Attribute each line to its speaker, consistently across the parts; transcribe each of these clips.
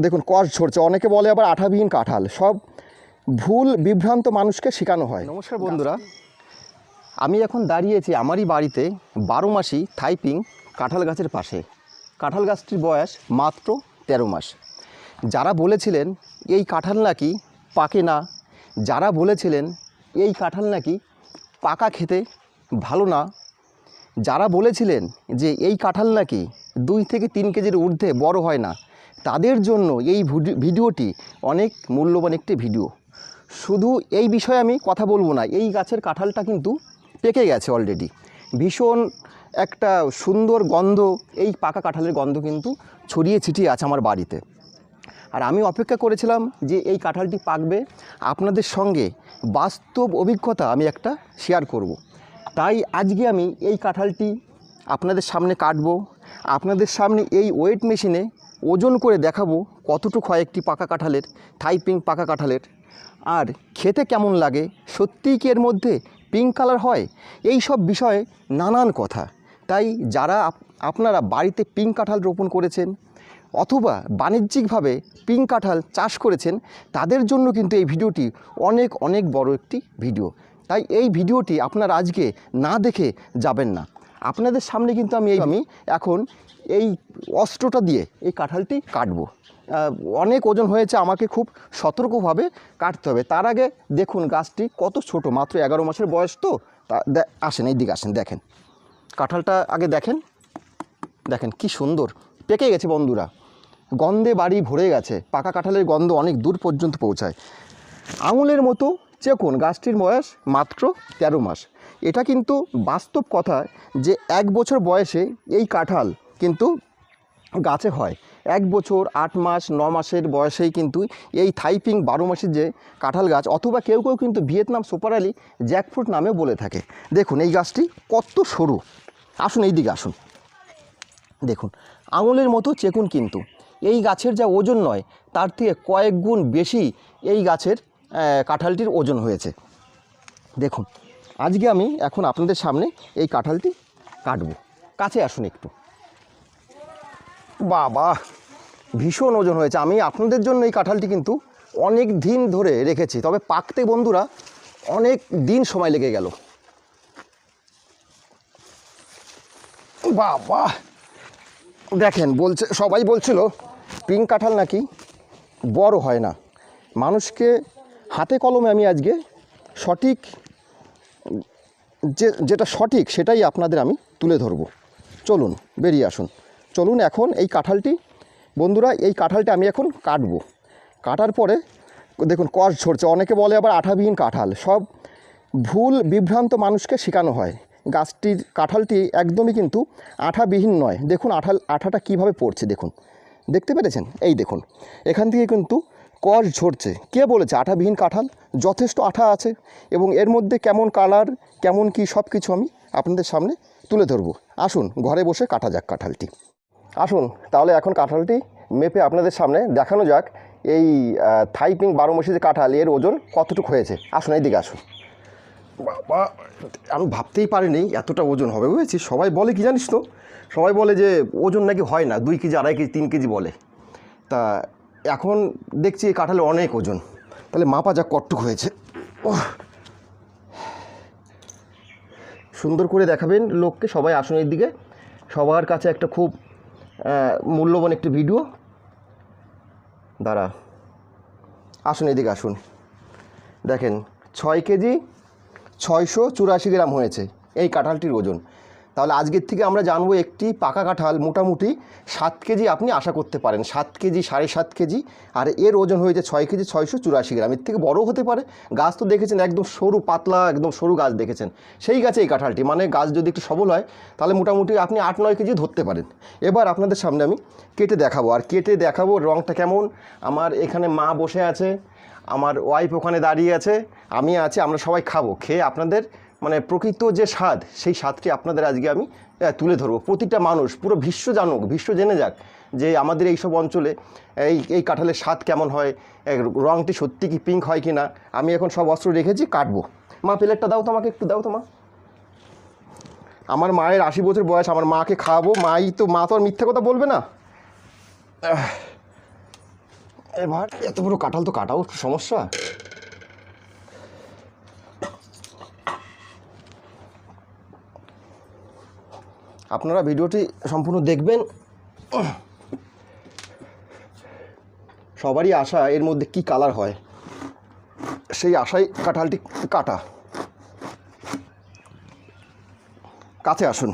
Speaker 1: দেখুন কষ ঝরছে অনেকে বলে আবার আঠাবিহীন কাঁঠাল। সব ভুল, বিভ্রান্ত মানুষকে শেখানো হয়। নমস্কার বন্ধুরা। আমি এখন দাঁড়িয়েছি আমারই বাড়িতে বারো মাসি থাইপিং কাঁঠাল গাছের পাশে। কাঁঠাল গাছটির বয়স মাত্র তেরো মাস। যারা বলেছিলেন, এই কাঁঠাল নাকি পাকে না? যারা বলেছিলেন, এই কাঁঠাল নাকি পাকা খেতে ভালো না? যারা বলেছিলেন যে, এই কাঁঠাল নাকি দুই থেকে তিন কেজির ঊর্ধ্বে বড় হয় না? তাদের জন্য এই ভিডি- ভিডিওটি অনেক মূল্যবান একটি ভিডিও। শুধু এই বিষয়ে আমি কথা বলব না, এই গাছের কাঁঠালটা কিন্তু পেকে গেছে অলরেডি ভীষণ একটা সুন্দর গন্ধ, এই পাকা কাঁঠালের গন্ধ কিন্তু ছড়িয়ে ছিটিয়ে আছে আমার বাড়িতে। আর আমি অপেক্ষা করেছিলাম যে এই কাঁঠালটি পাকবে, আপনাদের সঙ্গে বাস্তব অভিজ্ঞতা আমি একটা শেয়ার করব। তাই আজকে আমি এই কাঁঠালটি আপনাদের সামনে কাটবো আপনাদের সামনে এই ওয়েট মেশিনে ওজন করে দেখাবো কতটুকু হয় একটি পাকা কাঁঠালের থাইপিং পাকা কাঁঠালের। আর খেতে কেমন লাগে, সত্যিই কি এর মধ্যে পিঙ্ক কালার হয়? এই সব বিষয়ে নানান কথা। তাই যারা আপনারা বাড়িতে পিঙ্ক কাঁঠাল রোপণ করেছেন অথবা বাণিজ্যিকভাবে পিঙ্ক কাঁঠাল চাষ করেছেন, তাদের জন্য কিন্তু এই ভিডিওটি অনেক অনেক বড় একটি ভিডিও। তাই এই ভিডিওটি আপনারা আজকে না দেখে যাবেন না। আপনাদের সামনে কিন্তু আমি আমি এখন এই অস্ত্রটা দিয়ে এই কাঁঠালটি কাটবো। অনেক ওজন হয়েছে আমাকে খুব সতর্কভাবে কাটতে হবে। তার আগে দেখুন গাছটি কত ছোট মাত্র এগারো মাসের বয়স তো? তা আসেন এই দিকে আসেন দেখেন। কাঁঠালটা আগে দেখেন। দেখেন কি সুন্দর পেকে গেছে বন্ধুরা। গন্ধে বাড়ি ভরে গেছে পাকা কাঁঠালের গন্ধ অনেক দূর পর্যন্ত পৌঁছায়। আঙুলের মতো চেকুন গাছটির বয়স মাত্র তেরো মাস। এটা কিন্তু বাস্তব কথা যে এক বছর বয়সে এই কাঁঠাল কিন্তু গাছে হয়। এক বছর, আট মাস, ন মাসের বয়সেই কিন্তু এই থাইপিং বারো মাসের যে কাঁঠাল গাছ অথবা কেউ কেউ কিন্তু ভিয়েতনাম সুপার আলি জ্যাকফ্রুট নামেও বলে থাকে। দেখুন, এই গাছটি কত সরু। আসুন এই দিকে আসুন। দেখুন, আঙুলের মতো চেকুন কিন্তু। এই গাছের যা ওজন নয়, তার থেকে কয়েক গুণ বেশি এই গাছের কাঁঠালটির ওজন হয়েছে। দেখুন আজকে আমি এখন আপনাদের সামনে এই কাঁঠালটি কাটবো। কাছে আসুন একটু। বাবা, ভীষণ ওজন হয়েছে। আমি আপনাদের জন্য এই কাঁঠালটি কিন্তু অনেক দিন ধরে রেখেছি। তবে পাকতে বন্ধুরা, অনেক দিন সময় লেগে গেল। বাবা, দেখেন, বলছে, সবাই বলছিল, পিঙ্ক কাঁঠাল নাকি বড় হয় না? মানুষকে হাতে কলমে আমি আজকে সঠিক যে, যেটা সঠিক সেটাই আপনাদের আমি তুলে ধরবো। চলুন, বেরিয়ে আসুন। চলুন এখন এই কাঁঠালটি, বন্ধুরা এই কাঁঠালটা আমি এখন কাটবো। কাটার পরে, দেখুন, কষ ঝরছে। অনেকে বলে আবার আঠাবিহীন কাঁঠাল। সব ভুল, বিভ্রান্ত মানুষকে শেখানো হয়। গাছটির, কাঁঠালটি একদমই কিন্তু আঠাবিহীন নয়। দেখুন, আঠাল, আঠাটা কীভাবে পড়ছে, দেখুন। দেখতে পেরেছেন? এই দেখুন। এখান থেকে কিন্তু কষ ঝরছে। কে বলেছে? আঠাবিহীন কাঁঠাল? যথেষ্ট আঠা আছে। এবং এর মধ্যে কেমন কালার, কেমন কি সব কিছু আমি আপনাদের সামনে তুলে ধরবো। আসুন, ঘরে বসে কাটা যাক কাঁঠালটি। আসুন, তাহলে এখন কাঁঠালটি মেপে আপনাদের সামনে দেখানো যাক। এই থাইপিং বারো মাসি যে কাঁঠাল, এর ওজন কতটুকু হয়েছে? আসুন, এইদিকে আসুন। বাবা, আমি ভাবতেই পারিনি এতটা ওজন হবে বুঝেছি সবাই বলে কি জানিস তো? সবাই বলে যে ওজন নাকি হয় না, দুই কেজি, আড়াই কেজি, তিন কেজি বলে। তা এখন দেখছি এই কাঁঠালে অনেক ওজন। তাহলে মাপা যাক কটটুক হয়েছে। সুন্দর করে দেখাবেন লোককে, সবাই আসনের দিকে সবার কাছে একটা খুব মূল্যবান একটি ভিডিও। দাঁড়া। আসুন এদিকে আসুন। দেখেন, ছয় কেজি ছয়শো চুরাশি গ্রাম হয়েছে এই কাঁঠালটির ওজন। তাহলে আজকের থেকে আমরা জানব একটি পাকা কাঁঠাল, মোটামুটি সাত কেজি আপনি আশা করতে পারেন। সাত কেজি, সাড়ে সাত কেজি, আর এর ওজন হয়েছে ছয় কেজি, ছয়শো চুরাশি গ্রাম। এর থেকে বড়ও হতে পারে, গাছ তো দেখেছেন একদম সরু, পাতলা, একদম সরু গাছ দেখেছেন। সেই গাছে এই কাঁঠালটি মানে গাছ যদি একটু সবল হয়, তাহলে মোটামুটি আপনি আট, নয় কেজি ধরতে পারেন। এবার আপনাদের সামনে আমি কেটে দেখাবো, আর কেটে দেখাবো রঙটা কেমন? আমার এখানে মা বসে আছে, আমার ওয়াইফ ওখানে দাঁড়িয়ে আছে, আমি আছি, আমরা সবাই খাব, খেয়ে আপনাদের মানে প্রকৃত যে স্বাদ, সেই স্বাদটি আপনাদের আজকে আমি তুলে ধরবো। প্রতিটা মানুষ, পুরো বিশ্ব জানুক, বিশ্ব জেনে যাক যে আমাদের এইসব অঞ্চলে, এই এই কাঁঠালের স্বাদ কেমন হয় রঙটি সত্যি কি পিঙ্ক হয় কি না আমি এখন সব অস্ত্র রেখেছি, কাটবো। মা, প্লেটটা দাও তো আমাকে, একটু দাও তো মা। আমার মায়ের আশি বছর বয়স, আমার মাকে খাওয়াবো, মাই তো, মা তো আর মিথ্যে কথা বলবে না। এবার এত বড় কাঁঠাল তো কাটাও সমস্যা? আপনারা ভিডিওটি সম্পূর্ণ দেখবেন। সবারই আশা এর মধ্যে কি কালার হয়। সেই আশাই কাঁঠালটি কাটা। কাছে আসুন।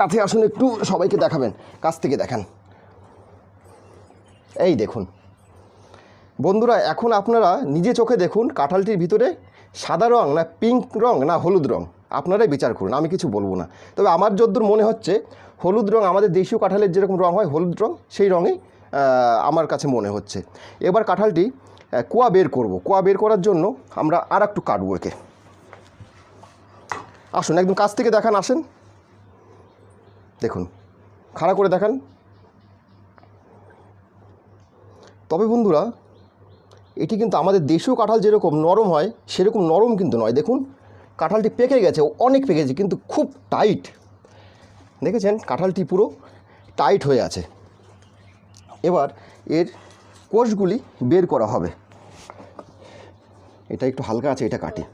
Speaker 1: কাছে আসুন, একটু সবাইকে দেখাবেন। কাছ থেকে দেখান। এই দেখুন। বন্ধুরা, এখন আপনারা নিজে চোখে দেখুন কাঁঠালটির ভিতরে সাদা রং না পিঙ্ক রং না হলুদ রং। আপনারাই বিচার করুন, আমি কিছু বলব না। তবে আমার যদ্দূর মনে হচ্ছে, হলুদ রং আমাদের দেশীয় কাঁঠালের যেরকম রং হয়, হলুদ রং, সেই রঙেই আমার কাছে মনে হচ্ছে। এবার কাঁঠালটি কোয়া বের করব। কোয়া বের করার জন্য আমরা আর একটু কাটবো একে। আসুন, একদম কাছ থেকে দেখান, আসেন। দেখুন, খাড়া করে দেখান। তবে বন্ধুরা, এটি কিন্তু আমাদের দেশীয় কাঁঠাল যেরকম নরম হয়, সেরকম নরম কিন্তু নয়। দেখুন কাঁঠালটি পেকে গেছে, অনেক পেকেছে কিন্তু খুব টাইট দেখেছেন? কাঁঠালটি পুরো টাইট হয়ে আছে। এবার এর কোষগুলি বের করা হবে। এটা একটু হালকা আছে, এটা কাটি।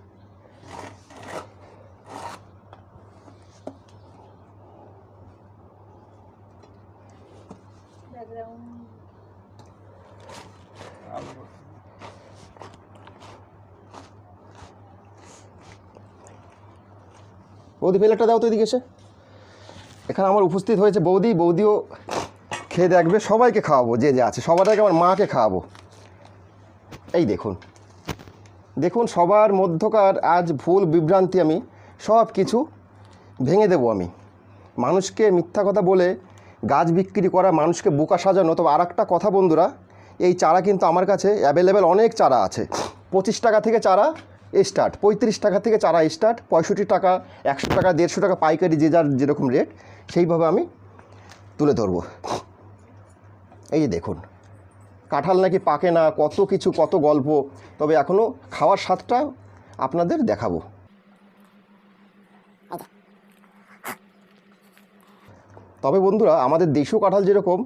Speaker 1: বৌদি প্লেটটা দাও তো এদিকে এসে। এখানে আমার উপস্থিত হয়েছে বৌদি, বৌদিও খেয়ে দেখবে, সবাইকে খাওয়াবো, যে যে আছে, সবার আগে আমার মাকে খাওয়াবো। এই দেখুন দেখুন সবার মধ্যকার আজ ভুল বিভ্রান্তি আমি সব কিছু ভেঙে দেবো আমি। মানুষকে মিথ্যা কথা বলে গাছ বিক্রি করা, মানুষকে বোকা সাজানো, তবে আর একটা কথা বন্ধুরা, এই চারা কিন্তু আমার কাছে অ্যাভেলেবেল অনেক চারা আছে। পঁচিশ টাকা থেকে চারা স্টার্ট। পঁয়ত্রিশ টাকা থেকে চারা স্টার্ট, পঁয়ষট্টি টাকা, একশো টাকা, দেড়শো টাকা পাইকারি যে যার যেরকম রেট, সেইভাবে আমি তুলে ধরবো। এই যে দেখুন, কাঁঠাল নাকি পাকে না, কত কিছু, কত গল্প, তবে এখনও খাওয়ার স্বাদটা আপনাদের দেখাবো। তবে বন্ধুরা, আমাদের দেশীয় কাঁঠাল যেরকম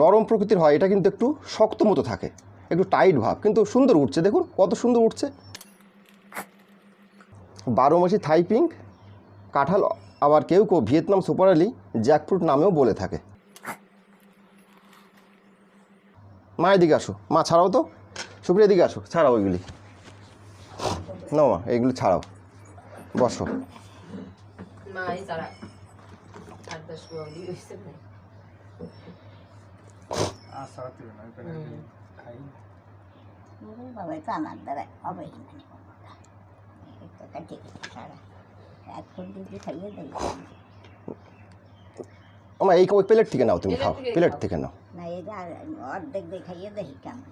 Speaker 1: নরম প্রকৃতির হয়, এটা কিন্তু একটু শক্ত মতো থাকে, একটু টাইট ভাব, কিন্তু সুন্দর উঠছে। দেখুন, কত সুন্দর উঠছে। বারো মাসি থাই পিঙ্ক কাঁঠাল আবার কেউ কেউ ভিয়েতনাম সুপার আলি জ্যাকফ্রুট নামেও বলে থাকে। মা এদিকে আসো। মা ছাড়াও তো। সুপ্রিয়া এদিকে আসো। ছাড়াও ওইগুলি না মা এইগুলি ছাড়াও। বসো।
Speaker 2: বাবা দ্বারা হবে সারা এক খাইয়ে
Speaker 1: আমার এই ওই প্লেট থেকে নাও তুমি খাও প্লেট থেকে নাও।
Speaker 2: না অর্ধেক দিয়ে খাইয়ে কেমন।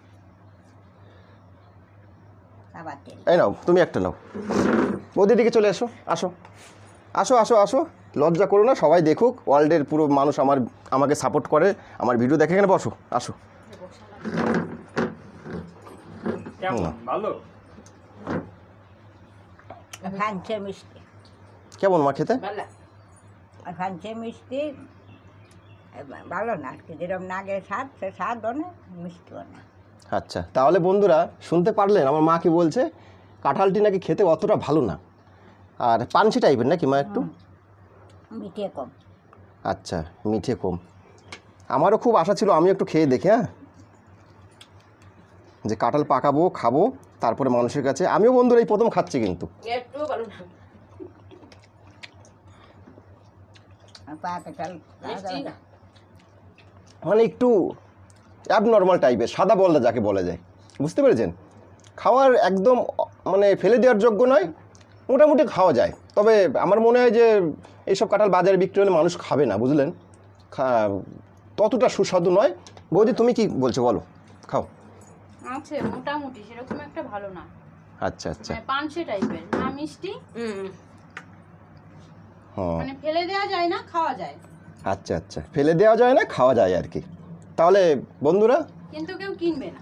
Speaker 1: এই নাও তুমি একটা নাও। বৌদির দিকে চলে এসো আসো। আসো আসো আসো। লজ্জা করো না সবাই দেখুক ওয়ার্ল্ডের পুরো মানুষ আমার আমাকে সাপোর্ট করে আমার ভিডিও দেখে এখানে বসো আসো।
Speaker 3: কেমন? ভালো?
Speaker 2: ফানছে মিষ্টি।
Speaker 1: কেমন মা খেতে?
Speaker 4: ভালো।
Speaker 2: আর ফানছে মিষ্টি ভালো না আর কি যেরকম নাগের স্বাদ সে স্বাদও না মিষ্টিও না।
Speaker 1: আচ্ছা তাহলে বন্ধুরা শুনতে পারলেন আমার মা কি বলছে কাঁঠালটি নাকি খেতে অতটা ভালো না। আর পানসি টাইপের নাকি মা একটু?
Speaker 2: মিঠিয়ে কম।
Speaker 1: আচ্ছা মিঠে কম। আমারও খুব আশা ছিল আমি একটু খেয়ে দেখি হ্যাঁ। যে কাঁঠাল পাকাবো খাব তারপরে মানুষের কাছে আমিও বন্ধুরা এই প্রথম খাচ্ছি কিন্তু। মানে একটু অ্যাবনর্মাল টাইপের সাদা বলদা যাকে বলা যায়। বুঝতে পেরেছেন? খাওয়ার একদম মানে ফেলে দেওয়ার যোগ্য নয় মোটামুটি খাওয়া যায়। তবে আমার মনে হয় যে এইসব কাঁঠাল বাজারে বিক্রি হলে মানুষ খাবে না বুঝলেন? খা- ততটা সুস্বাদু নয়। বৌদি তুমি কি বলছো? বলো। খাও।
Speaker 5: আছে মোটামুটি সেরকম একটা ভালো না।
Speaker 1: আচ্ছা আচ্ছা।
Speaker 5: মানে পানসে টাইপের না মিষ্টি।
Speaker 4: হুম।
Speaker 1: হ্যাঁ।
Speaker 5: মানে ফেলে দেওয়া যায় না খাওয়া যায়।
Speaker 1: আচ্ছা আচ্ছা। ফেলে দেওয়া যায় না খাওয়া যায় আর কি। তাহলে বন্ধুরা?
Speaker 5: কিন্তু কেউ কিনবে না।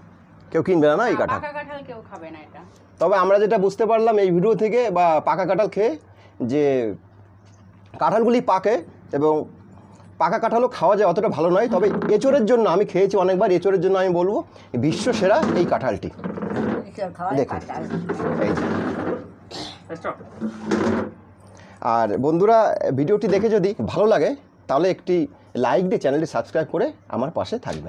Speaker 1: কেউ কিনবে না না এই কাঁঠাল?
Speaker 5: পাকা কাঁঠাল কেউ খাবে না এটা।
Speaker 1: তবে আমরা যেটা বুঝতে পারলাম এই ভিডিও থেকে বা পাকা কাঁঠাল খেয়ে যে কাঁঠালগুলি পাকে এবং পাকা কাঁঠালও খাওয়া যায় অতটা ভালো নয়, তবে এচোরের জন্য আমি খেয়েছি অনেকবার এচোরের জন্য আমি বলব বিশ্ব সেরা এই কাঁঠালটি দেখুন। আর বন্ধুরা, ভিডিওটি দেখে যদি ভালো লাগে, তাহলে একটি লাইক দিয়ে চ্যানেলটি সাবস্ক্রাইব করে আমার পাশে থাকবেন